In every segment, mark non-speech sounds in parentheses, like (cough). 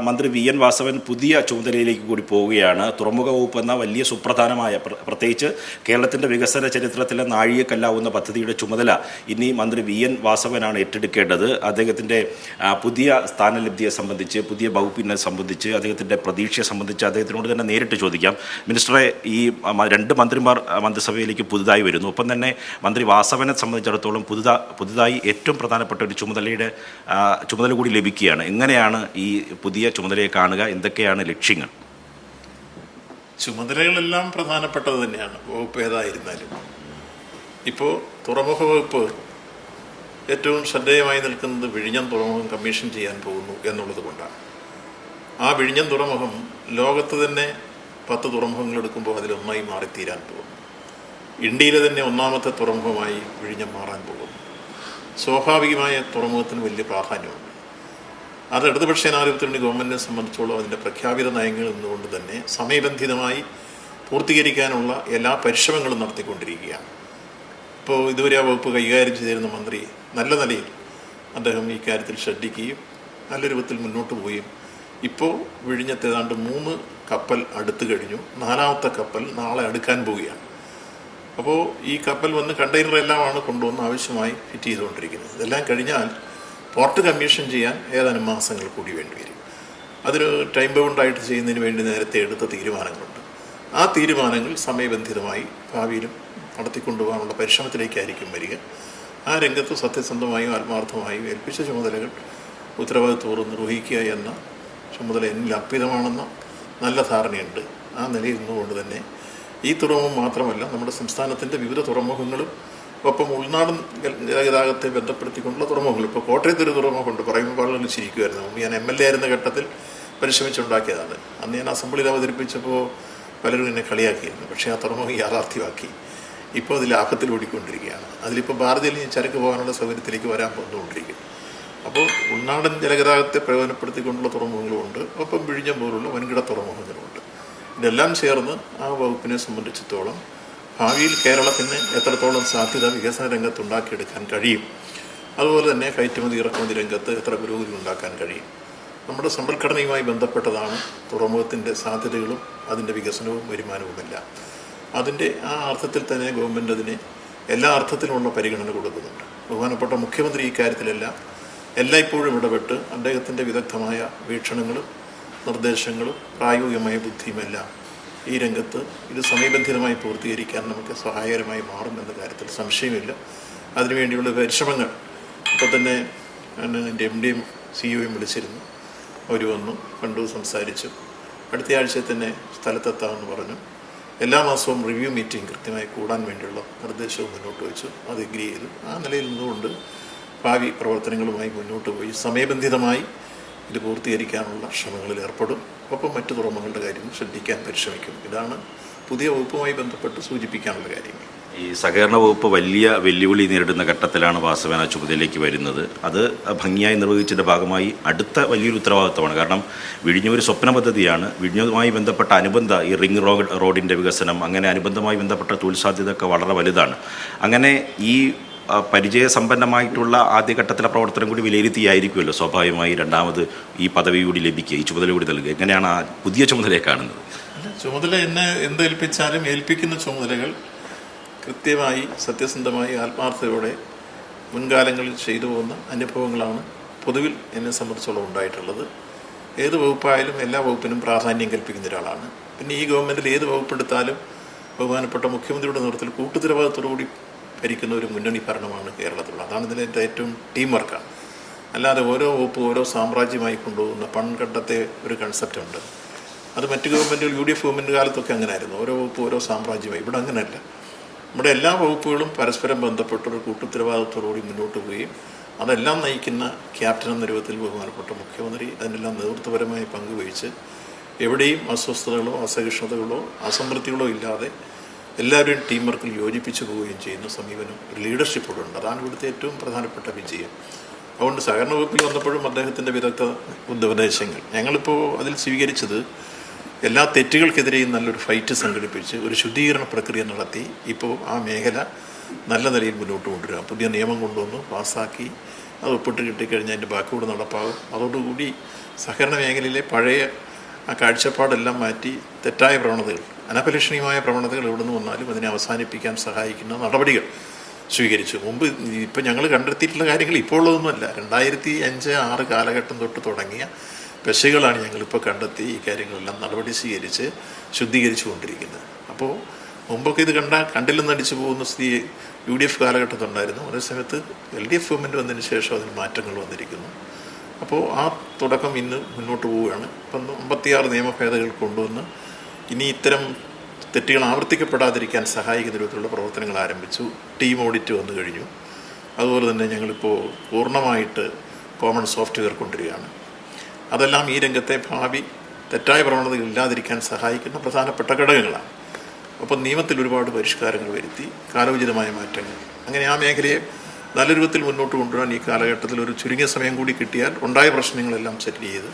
മന്ത്രി V N Vasavan പുതിയ ചുമതലയിലേക്ക് കൂടി പോവുകയാണ്. തുറമുഖ വകുപ്പ് എന്ന വലിയ സുപ്രധാനമായ പ്ര- പ്രത്യേകിച്ച് കേരളത്തിന്റെ വികസന ചരിത്രത്തിലെ നാഴികക്കല്ലാവുന്ന പദ്ധതിയുടെ ചുമതല ഇനി മന്ത്രി വി എൻ വാസവനാണ് ഏറ്റെടുക്കേണ്ടത്. അദ്ദേഹത്തിന്റെ പുതിയ സ്ഥാനലബ്ധിയെ സംബന്ധിച്ച് പുതിയ വകുപ്പിനെ സംബന്ധിച്ച് അദ്ദേഹത്തിന്റെ പ്രതീക്ഷയെ സംബന്ധിച്ച് അദ്ദേഹത്തിനോട് തന്നെ നേരിട്ട് ചോദിക്കാം. മിനിസ്റ്ററെ ഈ രണ്ട് മന്ത്രിമാർ മന്ത്രിസഭയിലേക്ക് പുതുതായി വരുന്നു. ഒപ്പം തന്നെ മന്ത്രി വാസവനെ സംബന്ധിച്ചിടത്തോളം പുതുതാ പുതുതായി ഏറ്റവും പ്രധാനപ്പെട്ട ഒരു ചുമതലയുടെ ചുമതല കൂടി ലഭിക്കുകയാണ്. എങ്ങനെയാണ് ഈ പുതിയ ചുമതലയെ കാണുക എന്തൊക്കെയാണ് ലക്ഷ്യങ്ങൾ? ചുമതലകളെല്ലാം പ്രധാനപ്പെട്ടത് തന്നെയാണ് വകുപ്പ് ഏതായിരുന്നാലും. ഇപ്പോൾ തുറമുഖ വകുപ്പ് ഏറ്റവും ശ്രദ്ധേയമായി നിൽക്കുന്നത് വിഴിഞ്ഞം തുറമുഖം കമ്മീഷൻ ചെയ്യാൻ പോകുന്നു എന്നുള്ളത് കൊണ്ടാണ്. ആ വിഴിഞ്ഞം തുറമുഖം ലോകത്ത് തന്നെ പത്ത് തുറമുഖങ്ങൾ എടുക്കുമ്പോൾ അതിലൊന്നായി മാറിത്തീരാൻ പോകുന്നു. ഇന്ത്യയിലെ തന്നെ ഒന്നാമത്തെ തുറമുഖമായി വിഴിഞ്ഞം മാറാൻ പോകുന്നു. സ്വാഭാവികമായ തുറമുഖത്തിന് വലിയ പ്രാധാന്യമുണ്ട്. അത് ഇടതുപക്ഷ ജനാധിപത്യത്തിന് ഗവൺമെന്റിനെ സംബന്ധിച്ചോളം അതിന്റെ പ്രഖ്യാപിത നയങ്ങൾ നിന്നുകൊണ്ട് തന്നെ സമയബന്ധിതമായി പൂർത്തീകരിക്കാനുള്ള എല്ലാ പരിശ്രമങ്ങളും നടത്തിക്കൊണ്ടിരിക്കുകയാണ്. ഇപ്പോൾ ഇതുവരെ ആ വകുപ്പ് കൈകാര്യം ചെയ്തിരുന്ന മന്ത്രി നല്ല നിലയിൽ അദ്ദേഹം ഈ കാര്യത്തിൽ ശ്രദ്ധിക്കുകയും നല്ല രൂപത്തിൽ മുന്നോട്ട് പോവുകയും ഇപ്പോൾ വിഴിഞ്ഞത്തെ ഏതാണ്ട് മൂന്ന് കപ്പൽ അടുത്ത് കഴിഞ്ഞു. നാലാമത്തെ കപ്പൽ നാളെ അടുക്കാൻ പോവുകയാണ്. അപ്പോൾ ഈ കപ്പൽ വന്ന് കണ്ടെയ്നർ എല്ലാമാണ് കൊണ്ടുവന്ന് ആവശ്യമായി ഫിറ്റ് ചെയ്തുകൊണ്ടിരിക്കുന്നത്. ഇതെല്ലാം കഴിഞ്ഞാൽ പോർട്ട് കമ്മീഷൻ ചെയ്യാൻ ഏതാനും മാസങ്ങൾ കൂടി വേണ്ടി വരും. അതൊരു ടൈം ബൗണ്ടായിട്ട് ചെയ്യുന്നതിന് വേണ്ടി നേരത്തെ എടുത്ത തീരുമാനങ്ങളുണ്ട്. ആ തീരുമാനങ്ങൾ സമയബന്ധിതമായി ഭാവിയിലും നടത്തിക്കൊണ്ടുപോകാനുള്ള പരിശ്രമത്തിലേക്കായിരിക്കും വരിക. ആ രംഗത്ത് സത്യസന്ധമായും ആത്മാർത്ഥമായും ഏൽപ്പിച്ച ചുമതലകൾ ഉത്തരവാദിത്വപൂർവം നിർവഹിക്കുക എന്ന ചുമതല എന്നിൽ അർപ്പിതമാണെന്ന നല്ല ധാരണയുണ്ട്. ആ നിലയിൽ നിന്നുകൊണ്ട് തന്നെ ഈ തുറമുഖം മാത്രമല്ല നമ്മുടെ സംസ്ഥാനത്തിന്റെ വിവിധ തുറമുഖങ്ങളും ഒപ്പം ഉൾനാടൻ ഗതാഗതത്തെ ബന്ധപ്പെടുത്തിക്കൊണ്ടുള്ള തുറമുഖങ്ങൾ. ഇപ്പോൾ കോട്ടയത്ത് ഒരു തുറമുഖമുണ്ട്. പറയുമ്പോൾ ആളുകൾ ചിരിക്കുമായിരുന്നു ഞാൻ എം എൽ എ ആയിരുന്ന ഘട്ടത്തിൽ പരിശ്രമിച്ചുണ്ടാക്കിയതാണ്. അന്ന് ഞാൻ അസംബ്ലിയിൽ അവതരിപ്പിച്ചപ്പോൾ പലരും എന്നെ കളിയാക്കിയിരുന്നു. പക്ഷേ ആ തുറമുഖം യാഥാർത്ഥ്യമാക്കി. ഇപ്പോൾ അത് ലാഭത്തിൽ ഓടിക്കൊണ്ടിരിക്കുകയാണ്. അതിലിപ്പോൾ ഭാരതിയിൽ ഞാൻ ചരക്ക് പോകാനുള്ള സൗകര്യത്തിലേക്ക് വരാൻ വന്നുകൊണ്ടിരിക്കുന്നു അപ്പോൾ ഉൾനാടൻ ജലഗതാഗതത്തെ പ്രയോജനപ്പെടുത്തിക്കൊണ്ടുള്ള തുറമുഖങ്ങളുമുണ്ട് ഒപ്പം വിഴിഞ്ഞം പോലുള്ള വൻകിട തുറമുഖങ്ങളുമുണ്ട് ഇതെല്ലാം ചേർന്ന് ആ വകുപ്പിനെ സംബന്ധിച്ചിടത്തോളം ഭാവിയിൽ കേരളത്തിന് എത്രത്തോളം സാധ്യത വികസന രംഗത്ത് ഉണ്ടാക്കിയെടുക്കാൻ കഴിയും? അതുപോലെ തന്നെ കയറ്റുമതി ഇറക്കുമതി രംഗത്ത് എത്ര പുരോഗതി ഉണ്ടാക്കാൻ കഴിയും? നമ്മുടെ സമ്പദ്ഘടനയുമായി ബന്ധപ്പെട്ടതാണ് തുറമുഖത്തിന്റെ സാധ്യതകളും അതിന്റെ വികസനവും വരുമാനവുമെല്ലാം. അതിന്റെ ആ അർത്ഥത്തിൽ തന്നെ ഗവൺമെന്റ് അതിന് എല്ലാ അർത്ഥത്തിലുമുള്ള പരിഗണന കൊടുക്കുന്നുണ്ട്. ബഹുമാനപ്പെട്ട മുഖ്യമന്ത്രി ഇക്കാര്യത്തിലെല്ലാം എല്ലായ്പ്പോഴും ഇടപെട്ട് അദ്ദേഹത്തിന്റെ വിദഗ്ധമായ വീക്ഷണങ്ങളും നിർദ്ദേശങ്ങളും പ്രായോഗികമായ ബുദ്ധിയുമെല്ലാം ഈ രംഗത്ത് ഇത് സമയബന്ധിതമായി പൂർത്തീകരിക്കാൻ നമുക്ക് സഹായകരമായി മാറും എന്ന കാര്യത്തിൽ സംശയമില്ല. അതിനുവേണ്ടിയുള്ള പരിശ്രമങ്ങൾ ഇപ്പോൾ തന്നെ എന്റെ എം ഡിയും സിഇഒയും വിളിച്ചിരുന്നു. അവർ വന്നു കണ്ടു സംസാരിച്ചു. അടുത്ത ആഴ്ച തന്നെ സ്ഥലത്തെത്താമെന്ന് പറഞ്ഞു. എല്ലാ മാസവും റിവ്യൂ മീറ്റിംഗ് കൃത്യമായി കൂടാൻ വേണ്ടിയുള്ള നിർദ്ദേശവും മുന്നോട്ട് വെച്ചു. അത് എഗ്രി ചെയ്തു. ആ നിലയിൽ നിന്നുകൊണ്ട് ഭാവി പ്രവർത്തനങ്ങളുമായി മുന്നോട്ട് പോയി. സമയബന്ധിതമായി ഇത് പൂർത്തീകരിക്കാനുള്ള ശ്രമങ്ങളിൽ ഏർപ്പെടും. ഒപ്പം മറ്റു തുറമുഖങ്ങളുടെ കാര്യം ശ്രദ്ധിക്കാൻ പരിശ്രമിക്കും. ഇതാണ് പുതിയ വകുപ്പുമായി ബന്ധപ്പെട്ട് സൂചിപ്പിക്കാനുള്ള കാര്യം. ഈ സഹകരണ വകുപ്പ് വലിയ വെല്ലുവിളി നേരിടുന്ന ഘട്ടത്തിലാണ് വാസവേന ചുമതലയിലേക്ക് വരുന്നത്. അത് ഭംഗിയായി നിർവഹിച്ചതിന്റെ ഭാഗമായി അടുത്ത വലിയൊരു ഉത്തരവാദിത്തമാണ്. കാരണം വിഴിഞ്ഞൂർ സ്വപ്ന പദ്ധതിയാണ്. വിഴിഞ്ഞുമായി ബന്ധപ്പെട്ട അനുബന്ധ ഈ റിംഗ് റോഡ് റോഡിന്റെ വികസനം അങ്ങനെ അനുബന്ധമായി ബന്ധപ്പെട്ട തൊഴിൽ സാധ്യതയൊക്കെ വളരെ വലുതാണ്. അങ്ങനെ ഈ പരിചയസമ്പന്നമായിട്ടുള്ള ആദ്യഘട്ടത്തിലെ പ്രവർത്തനം കൂടി വിലയിരുത്തിയായിരിക്കുമല്ലോ. സ്വാഭാവികമായി രണ്ടാമത് ഈ പദവി കൂടി ലഭിക്കുക ഈ ചുമതല കൂടി നൽകുക. എങ്ങനെയാണ് ആ പുതിയ ചുമതലയെ കാണുന്നത്? ചുമതല എന്നെ എന്ത് ഏൽപ്പിച്ചാലും ഏൽപ്പിക്കുന്ന ചുമതലകൾ കൃത്യമായി സത്യസന്ധമായി ആത്മാർത്ഥതയോടെ മുൻകാലങ്ങളിൽ ചെയ്തു പോകുന്ന അനുഭവങ്ങളാണ് പൊതുവിൽ എന്നെ സംബന്ധിച്ചോളം ഉണ്ടായിട്ടുള്ളത്. ഏത് വകുപ്പായാലും എല്ലാ വകുപ്പിനും പ്രാധാന്യം കൽപ്പിക്കുന്ന ഒരാളാണ്. പിന്നെ ഈ ഗവൺമെന്റിൽ ഏത് വകുപ്പെടുത്താലും ബഹുമാനപ്പെട്ട മുഖ്യമന്ത്രിയുടെ നേതൃത്വത്തിൽ കൂട്ടുത്തരവാദിത്തോടുകൂടി ഭരിക്കുന്ന ഒരു മുന്നണി ഭരണമാണ് കേരളത്തിലുള്ളത്. അതാണ് ഇതിന്റെ ഏറ്റവും ടീം വർക്കാണ് അല്ലാതെ ഓരോ വകുപ്പ് ഓരോ സാമ്രാജ്യമായി കൊണ്ടുപോകുന്ന പൺഘട്ടത്തെ ഒരു കൺസെപ്റ്റ് ഉണ്ട്. അത് മറ്റ് ഗവൺമെന്റുകൾ യു ഡി എഫ് ഗവൺമെന്റ് കാലത്തൊക്കെ അങ്ങനെയായിരുന്നു. ഓരോ വകുപ്പ് ഓരോ സാമ്രാജ്യമായി. ഇവിടെ അങ്ങനെയല്ല. നമ്മുടെ എല്ലാ വകുപ്പുകളും പരസ്പരം ബന്ധപ്പെട്ട ഒരു കൂട്ടുത്തരവാദിത്തോടുകൂടി മുന്നോട്ട് പോവുകയും അതെല്ലാം നയിക്കുന്ന ക്യാപ്റ്റൻ എന്ന രൂപത്തിൽ ബഹുമാനപ്പെട്ട മുഖ്യമന്ത്രി അതിനെല്ലാം നേതൃത്വപരമായി പങ്കുവഹിച്ച് എവിടെയും അസ്വസ്ഥതകളോ അസഹിഷ്ണുതകളോ അസംതൃപ്തികളോ ഇല്ലാതെ എല്ലാവരെയും ടീം വർക്കിൽ യോജിപ്പിച്ചു പോവുകയും ചെയ്യുന്ന സമീപനം ഒരു ലീഡർഷിപ്പോടുണ്ട് അതാണ് ഇവിടുത്തെ ഏറ്റവും പ്രധാനപ്പെട്ട വിജയം. അതുകൊണ്ട് സഹകരണ വകുപ്പിൽ വന്നപ്പോഴും അദ്ദേഹത്തിന്റെ വിദഗ്ധ ഉപദേശങ്ങൾ ഞങ്ങളിപ്പോൾ അതിൽ സ്വീകരിച്ചത് എല്ലാ തെറ്റുകൾക്കെതിരെയും നല്ലൊരു ഫൈറ്റ് സംഘടിപ്പിച്ച് ഒരു ശുദ്ധീകരണ പ്രക്രിയ നടത്തി ഇപ്പോൾ ആ മേഖല നല്ല നിലയിൽ മുന്നോട്ട് കൊണ്ടുവരിക. പുതിയ നിയമം കൊണ്ടുവന്നു പാസ്സാക്കി അത് ഒപ്പിട്ട് കിട്ടിക്കഴിഞ്ഞാൽ അതിന്റെ ബാക്കിയൂടെ നടപ്പാകും. അതോടുകൂടി സഹകരണ മേഖലയിലെ പഴയ ആ കാഴ്ചപ്പാടെല്ലാം മാറ്റി തെറ്റായ പ്രവണതകൾ അനപലഷണീയമായ പ്രവണതകൾ എവിടെ നിന്ന് വന്നാലും അതിനെ അവസാനിപ്പിക്കാൻ സഹായിക്കുന്ന നടപടികൾ സ്വീകരിച്ചു. മുമ്പ് ഇപ്പം ഞങ്ങൾ കണ്ടെത്തിയിട്ടുള്ള കാര്യങ്ങൾ ഇപ്പോൾ ഉള്ളതൊന്നുമല്ല. രണ്ടായിരത്തി അഞ്ച് ആറ് കാലഘട്ടം തൊട്ട് തുടങ്ങിയ പെശകളാണ് ഞങ്ങളിപ്പോൾ കണ്ടെത്തി ഈ കാര്യങ്ങളെല്ലാം നടപടി സ്വീകരിച്ച് ശുദ്ധീകരിച്ചു കൊണ്ടിരിക്കുന്നത്. അപ്പോൾ മുമ്പൊക്കെ ഇത് കണ്ട കണ്ടില്ലെന്ന് അടിച്ചു പോകുന്ന സ്ഥിതി യു ഡി എഫ് കാലഘട്ടത്തുണ്ടായിരുന്നു അതേ സമയത്ത് എൽ ഡി എഫ് ഗവൺമെന്റ് വന്നതിന് ശേഷം അതിന് മാറ്റങ്ങൾ വന്നിരിക്കുന്നു. അപ്പോൾ ആ തുടക്കം ഇന്ന് മുന്നോട്ട് പോവുകയാണ്. ഇപ്പം അമ്പത്തിയാറ് നിയമ ഭേദഗതികൾ കൊണ്ടുവന്ന് ഇനി ഇത്തരം തെറ്റുകൾ ആവർത്തിക്കപ്പെടാതിരിക്കാൻ സഹായിക്കുന്ന രൂപത്തിലുള്ള പ്രവർത്തനങ്ങൾ ആരംഭിച്ചു. ടീം ഓഡിറ്റ് വന്നു കഴിഞ്ഞു. അതുപോലെ തന്നെ ഞങ്ങളിപ്പോൾ പൂർണമായിട്ട് കോമൺ സോഫ്റ്റ്വെയർ കൊണ്ടുവരികയാണ്. അതെല്ലാം ഈ രംഗത്തെ ഭാവി തെറ്റായ പ്രവണതകൾ ഇല്ലാതിരിക്കാൻ സഹായിക്കുന്ന പ്രധാനപ്പെട്ട ഘടകങ്ങളാണ്. അപ്പം നിയമത്തിൽ ഒരുപാട് പരിഷ്കാരങ്ങൾ വരുത്തി കാലോചിതമായ മാറ്റങ്ങൾ. അങ്ങനെ ആ മേഖലയെ നല്ല രൂപത്തിൽ മുന്നോട്ട് കൊണ്ടുവരാൻ ഈ കാലഘട്ടത്തിൽ ഒരു ചുരുങ്ങിയ സമയം കൂടി കിട്ടിയാൽ ഉണ്ടായ പ്രശ്നങ്ങളെല്ലാം സെറ്റിൽ ചെയ്ത്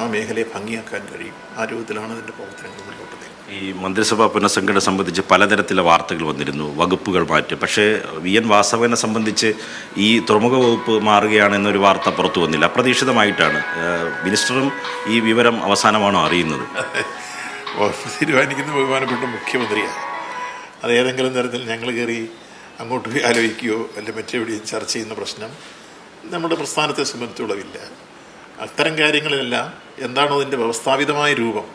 ആ മേഖലയെ ഭംഗിയാക്കാൻ കഴിയും. ആ രൂപത്തിലാണ് അതിന്റെ പ്രവർത്തനങ്ങൾ മുന്നോട്ട് നീങ്ങുന്നത് ഈ മന്ത്രിസഭാ പുനഃസംഘടന സംബന്ധിച്ച് പലതരത്തിലുള്ള വാർത്തകൾ വന്നിരുന്നു. വകുപ്പുകൾ മാറ്റി. പക്ഷേ വി എൻ വാസവനെ സംബന്ധിച്ച് ഈ തുറമുഖ വകുപ്പ് മാറുകയാണ് എന്നൊരു വാർത്ത പുറത്തു വന്നില്ല. അപ്രതീക്ഷിതമായിട്ടാണ്. മിനിസ്റ്ററും ഈ വിവരം അവസാനമാണോ അറിയുന്നത്? തീരുമാനിക്കുന്ന ബഹുമാനപ്പെട്ട മുഖ്യമന്ത്രിയാണ്. അത് ഏതെങ്കിലും തരത്തിൽ ഞങ്ങൾ കയറി അങ്ങോട്ട് ആലോചിക്കുകയോ അല്ലെങ്കിൽ മറ്റെവിടെയും ചർച്ച ചെയ്യുന്ന പ്രശ്നം നമ്മുടെ പ്രസ്ഥാനത്തെ സംബന്ധിച്ചുള്ളവില്ല അത്തരം കാര്യങ്ങളിലെല്ലാം എന്താണോ അതിന്റെ വ്യവസ്ഥാപിതമായ രൂപം.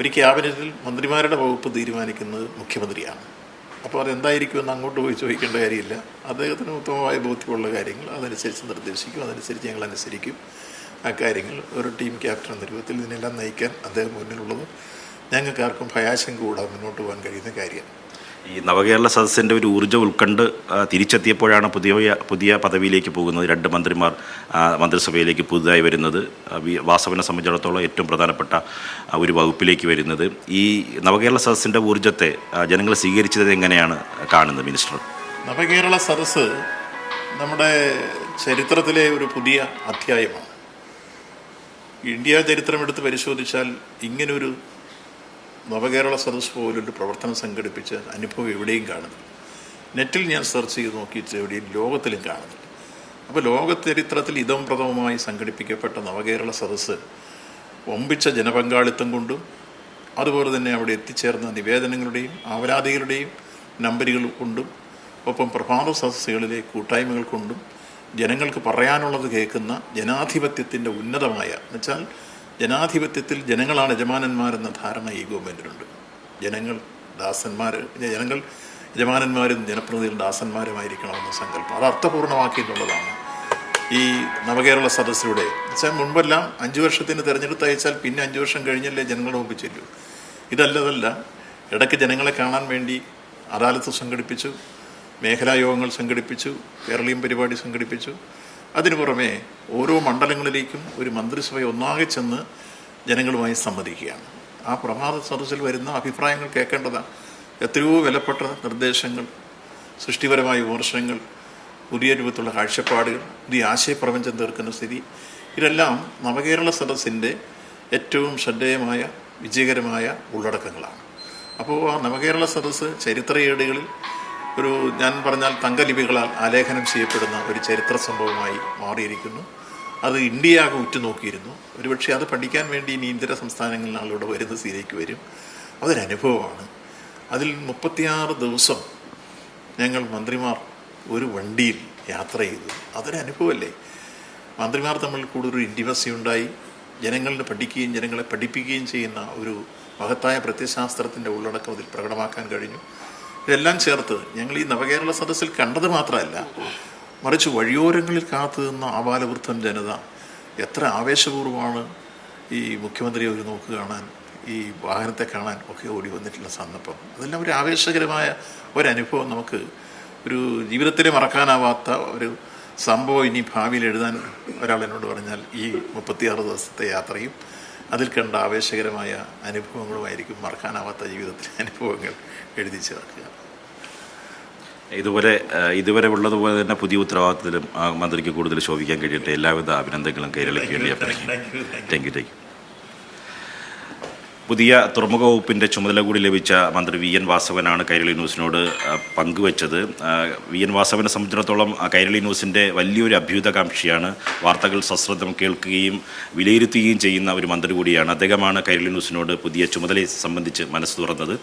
ഒരു ക്യാബിനറ്റിൽ മന്ത്രിമാരുടെ വകുപ്പ് തീരുമാനിക്കുന്നത് മുഖ്യമന്ത്രിയാണ്. അപ്പോൾ അതെന്തായിരിക്കുമെന്ന് അങ്ങോട്ട് പോയി ചോദിക്കേണ്ട കാര്യമില്ല. അദ്ദേഹത്തിന് ഉത്തമമായ ബോധ്യമുള്ള കാര്യങ്ങൾ അതനുസരിച്ച് നിർദ്ദേശിക്കും അതനുസരിച്ച് ഞങ്ങൾ അനുസരിക്കും. ആ കാര്യങ്ങൾ ഒരു ടീം ക്യാപ്റ്റൻ എന്ന രൂപത്തിൽ ഇതിനെല്ലാം നയിക്കാൻ അദ്ദേഹം മുന്നിലുള്ളത്. ഞങ്ങൾക്കാർക്കും ഭയാശങ്ക കൂടാതെ മുന്നോട്ട് പോകാൻ കഴിയുന്ന കാര്യം ഈ നവകേരള സദസ്സിന്റെ ഒരു ഊർജ ഉൾക്കണ്ട് തിരിച്ചെത്തിയപ്പോഴാണ് പുതിയ പുതിയ പദവിയിലേക്ക് പോകുന്നത്. രണ്ട് മന്ത്രിമാർ മന്ത്രിസഭയിലേക്ക് പുതുതായി വരുന്നത്. വാസവനെ സംബന്ധിച്ചിടത്തോളം ഏറ്റവും പ്രധാനപ്പെട്ട ഒരു വകുപ്പിലേക്ക് വരുന്നത്. ഈ നവകേരള സദസ്സിന്റെ ഊർജത്തെ ജനങ്ങൾ സ്വീകരിച്ചത് എങ്ങനെയാണ് കാണുന്നത് മിനിസ്റ്റർ? നവകേരള സദസ്സ് നമ്മുടെ ചരിത്രത്തിലെ ഒരു പുതിയ അധ്യായമാണ്. ഇന്ത്യ ചരിത്രം എടുത്ത് പരിശോധിച്ചാൽ ഇങ്ങനൊരു നവകേരള സദസ് പോലൊരു പ്രവർത്തനം സംഘടിപ്പിച്ച അനുഭവം എവിടെയും കാണുന്നില്ല നെറ്റിൽ ഞാൻ സെർച്ച് ചെയ്ത് നോക്കിയിട്ട് എവിടെയും ലോകത്തിലും കാണുന്നില്ല അപ്പോൾ ലോക ചരിത്രത്തിൽ ഇതം പ്രഥമമായി സംഘടിപ്പിക്കപ്പെട്ട നവകേരള സദസ്സ് ഒമ്പിച്ച ജനപങ്കാളിത്തം കൊണ്ടും അതുപോലെ തന്നെ അവിടെ എത്തിച്ചേർന്ന നിവേദനങ്ങളുടെയും ആവലാതികളുടെയും നമ്പരുകൾ കൊണ്ടും ഒപ്പം പ്രഭാത സദസ്സുകളിലെ കൂട്ടായ്മകൾ കൊണ്ടും ജനങ്ങൾക്ക് പറയാനുള്ളത് കേൾക്കുന്ന ജനാധിപത്യത്തിന്റെ ഉന്നതമായ എന്നുവെച്ചാൽ ജനാധിപത്യത്തിൽ ജനങ്ങളാണ് യജമാനന്മാരെന്ന ധാരണ ഈ ഗവൺമെന്റിനുണ്ട് ജനങ്ങൾ ദാസന്മാർ ജനങ്ങൾ യജമാനന്മാരും ജനപ്രതിനിധികൾ ദാസന്മാരുമായിരിക്കണമെന്ന സങ്കല്പം. അത് അർത്ഥപൂർണമാക്കിയിട്ടുള്ളതാണ് ഈ നവകേരള സദസ്സിലൂടെ. വെച്ചാൽ മുൻപെല്ലാം അഞ്ചു വർഷത്തിന് തിരഞ്ഞെടുത്ത് അയച്ചാൽ പിന്നെ അഞ്ചു വർഷം കഴിഞ്ഞല്ലേ ജനങ്ങളുടെ മുമ്പ് ചെല്ലൂ ഇതല്ലതല്ല. ഇടയ്ക്ക് ജനങ്ങളെ കാണാൻ വേണ്ടി അദാലത്ത് സംഘടിപ്പിച്ചു മേഖലാ യോഗങ്ങൾ സംഘടിപ്പിച്ചു കേരളീയം പരിപാടി സംഘടിപ്പിച്ചു. അതിനു പുറമെ ഓരോ മണ്ഡലങ്ങളിലേക്കും ഒരു മന്ത്രിസഭ ഒന്നാകെ ചെന്ന് ജനങ്ങളുമായി സംവദിക്കുകയാണ്. ആ പ്രഭാത സദസ്സിൽ വരുന്ന അഭിപ്രായങ്ങൾ കേൾക്കേണ്ടതാണ് എത്രയോ വിലപ്പെട്ട നിർദ്ദേശങ്ങൾ സൃഷ്ടിപരമായ വിമർശനങ്ങൾ പുതിയ രൂപത്തിലുള്ള കാഴ്ചപ്പാടുകൾ പുതിയ ആശയപ്രപഞ്ചം തീർക്കുന്ന സ്ഥിതി. ഇതെല്ലാം നവകേരള സദസ്സിന്റെ ഏറ്റവും ശ്രദ്ധേയമായ വിജയകരമായ ഉള്ളടക്കങ്ങളാണ്. അപ്പോൾ ആ നവകേരള സദസ്സ് ചരിത്ര ഏടുകളിൽ ഒരു ഞാൻ പറഞ്ഞാൽ തങ്കലിപികളാൽ ആലേഖനം ചെയ്യപ്പെടുന്ന ഒരു ചരിത്ര സംഭവമായി മാറിയിരിക്കുന്നു. അത് ഇന്ത്യയാകെ ഉറ്റുനോക്കിയിരുന്നു. ഒരുപക്ഷെ അത് പഠിക്കാൻ വേണ്ടി ഇനി ഇന്ദിര സംസ്ഥാനങ്ങളിൽ ആളുടെ വരുന്ന സ്ഥിതിയിലേക്ക് വരും. അതൊരനുഭവമാണ്. അതിൽ മുപ്പത്തിയാറ് ദിവസം ഞങ്ങൾ മന്ത്രിമാർ ഒരു വണ്ടിയിൽ യാത്ര ചെയ്തു. അതൊരനുഭവമല്ലേ? മന്ത്രിമാർ തമ്മിൽ കൂടുതൽ ഇന്റിമസി ഉണ്ടായി. ജനങ്ങളിൽ പഠിക്കുകയും ജനങ്ങളെ പഠിപ്പിക്കുകയും ചെയ്യുന്ന ഒരു മഹത്തായ പ്രത്യശാസ്ത്രത്തിന്റെ ഉള്ളടക്കം അതിൽ പ്രകടമാക്കാൻ കഴിഞ്ഞു. ഇതെല്ലാം ചേർത്ത് ഞങ്ങൾ ഈ നവകേരള സദസ്സിൽ കണ്ടത് മാത്രമല്ല മറിച്ച് വഴിയോരങ്ങളിൽ കാത്തു നിന്ന ആബാലവൃദ്ധം ജനത എത്ര ആവേശപൂർവമാണ് ഈ മുഖ്യമന്ത്രിയെ ഒരു നോക്ക് കാണാൻ ഈ വാഹനത്തെ കാണാൻ ഒക്കെ ഓടി വന്നിട്ടുള്ള സന്ദർഭം. അതെല്ലാം ഒരു ആവേശകരമായ ഒരനുഭവം നമുക്ക് ഒരു ജീവിതത്തിലെ മറക്കാനാവാത്ത ഒരു സംഭവം ഇനി ഭാവിയിൽ എഴുതാൻ ഒരാൾ എന്നോട് പറഞ്ഞാൽ ഈ മുപ്പത്തിയാറ് ദിവസത്തെ യാത്രയും അതിൽ കണ്ട ആവേശകരമായ അനുഭവങ്ങളുമായിരിക്കും മറക്കാനാവാത്ത ജീവിതത്തിലെ (laughs) അനുഭവങ്ങൾ എഴുതി ചേർക്കുക. ഇതുപോലെ ഇതുവരെ ഉള്ളതുപോലെ തന്നെ പുതിയ ഉത്തരവാദിത്തത്തിലും മന്ത്രിക്ക് കൂടുതൽ ശോഭിക്കാൻ കഴിയട്ടെ. എല്ലാവിധ അഭിനന്ദനങ്ങളും കേരളയ്ക്ക് വേണ്ടി താങ്ക് യു താങ്ക് യു പുതിയ തുറമുഖ വകുപ്പിന്റെ ചുമതല കൂടി ലഭിച്ച മന്ത്രി വി എൻ വാസവനാണ് കൈരളി ന്യൂസിനോട് പങ്കുവച്ചത്. വി എൻ വാസവനെ സംബന്ധിച്ചിടത്തോളം കൈരളി ന്യൂസിന്റെ വലിയൊരു അഭ്യുതകാംക്ഷിയാണ് വാർത്തകൾ സശ്രദ്ധം കേൾക്കുകയും വിലയിരുത്തുകയും ചെയ്യുന്ന ഒരു മന്ത്രി കൂടിയാണ്. അദ്ദേഹമാണ് കൈരളി ന്യൂസിനോട് പുതിയ ചുമതലയെ സംബന്ധിച്ച് മനസ്സ് തുറന്നത്.